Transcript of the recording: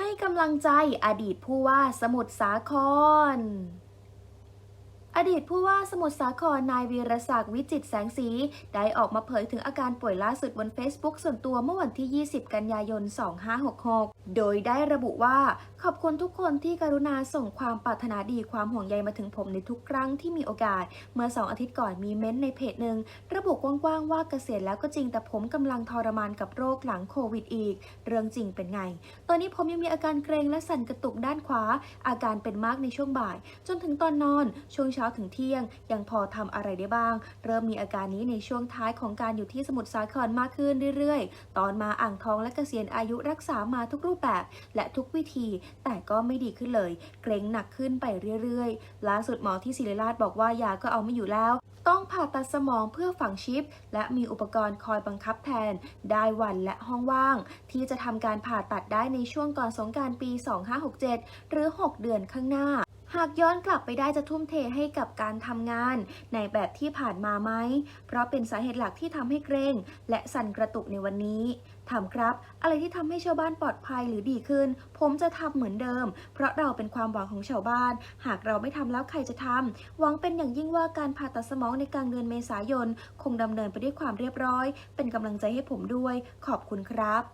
ให้กำลังใจอดีตผู้ว่าสมุทรสาคร อดีตผู้ว่าสมุทรสาครนายวีรศักดิ์วิจิตแสงสี ได้ออกมาเผยถึงอาการป่วยล่าสุดบน Facebook ส่วนตัวเมื่อวันที่ 20 กันยายน 2566 โดยได้ระบุว่า ขอบคุณทุกคนที่กรุณาส่งความปรารถนาดีความห่วงใยมาถึงผมในทุกครั้งที่มีโอกาส เมื่อ 2 อาทิตย์ก่อนมีเม้นต์ในเพจหนึ่งระบุกว้างๆว่าเกษียณแล้วก็จริงแต่ผมกำลังทรมานกับโรคหลังโควิดอีก เรื่องจริงเป็นไง ตอนนี้ผมยังมีอาการเกรงและสั่นกระตุกด้านขวา อาการเป็นมากในช่วงบ่าย จนถึงตอนนอนช่วงเช้าถึงเที่ยง ยังพอทำอะไรได้บ้าง เริ่มมีอาการนี้ในช่วงท้ายของการอยู่ที่สมุทรสาครมากขึ้นเรื่อยๆ ตอนมาอ่างทองและเกษียณอายุรักษามาทุกรูปแบบ และทุกวิธี แต่ก็ไม่ดีขึ้นเลย เกรงหนักขึ้นไปเรื่อยๆล่าสุดหมอที่ศิริราชบอกว่ายาก็เอาไม่อยู่แล้ว ต้องผ่าตัดสมองเพื่อฝังชิป และมีอุปกรณ์คอยบังคับแทน ได้วันและห้องว่าง ที่จะทำการผ่าตัดได้ในช่วงก่อนสงการปี 2567 หรือ 6 เดือนข้างหน้า หากย้อนกลับไปได้จะทุ่มเทให้กับการทำงาน ในแบบที่ผ่านมาไหม เพราะเป็นสาเหตุหลักที่ทำให้เกรง และสั่นกระตุกในวันนี้ถามครับ อะไรที่ทำให้ชาวบ้านปลอดภัยหรือดีขึ้น ผมจะทำเหมือนเดิม เพราะเราเป็นความหวังของชาวบ้าน หากเราไม่ทำแล้วใครจะทำหวังเป็นอย่างยิ่งว่าการผ่าตัดสมองในกลางเดือนเมษายน คงดำเนินไปด้วยความเรียบร้อย เป็นกำลังใจให้ผมด้วย ขอบคุณครับ